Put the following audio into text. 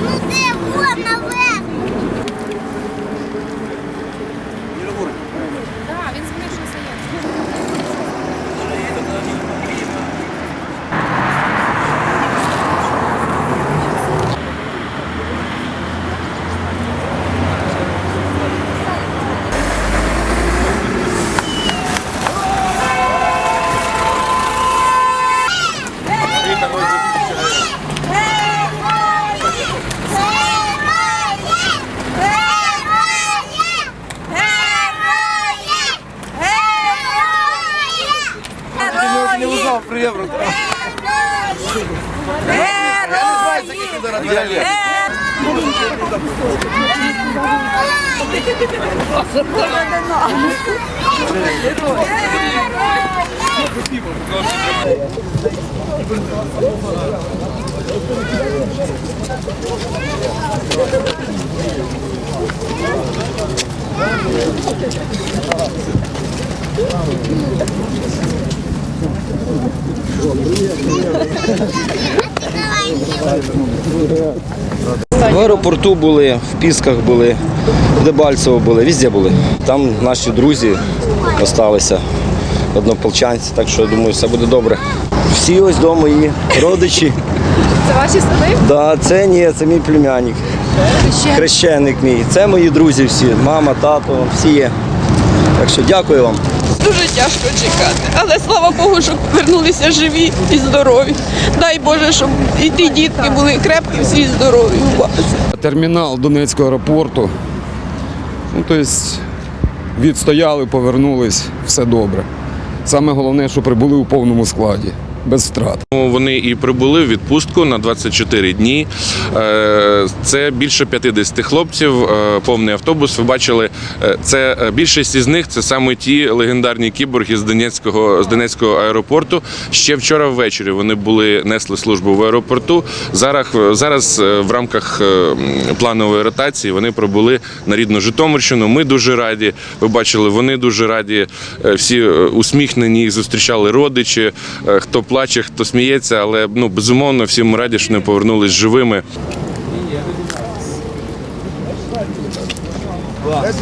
Ну де вона ве? О, приємно. Я не знаю, з яких зараз діалект. В аеропорту були, в Пісках були, в Дебальцево були, везде були. Там наші друзі залишилися, однополчанці, так що я думаю, все буде добре. Всі ось вдома мої родичі. Це ваші сини? Да, це ні, це мій племянник, хрещеник мій. Це мої друзі всі, мама, тато, всі є. Так що дякую вам. Дуже тяжко чекати, але слава Богу, що повернулися живі і здорові. Дай Боже, щоб і ті дітки були крепкі, всі здорові у вас. термінал Донецького аеропорту. Ну, тобто відстояли, повернулись, все добре. Саме головне, що прибули у повному складі, без втрат. Ну, Вони і прибули в відпустку на 24 дні. Е, Це більше 50 хлопців, е, повний автобус. Ви бачили, е, це більшість із них це саме ті легендарні кіборги з Донецького з Донецького аеропорту. Ще вчора ввечері вони були несли службу в аеропорту. Зараз зараз в рамках планової ротації вони прибули на рідну Житомирщину. Ми дуже раді. Ви бачили, вони дуже раді. Всі усміхнені, їх зустрічали родичі. Хто плаче, хто сміється, але ну безумовно всім ми раді, що не повернулись живими. Клас.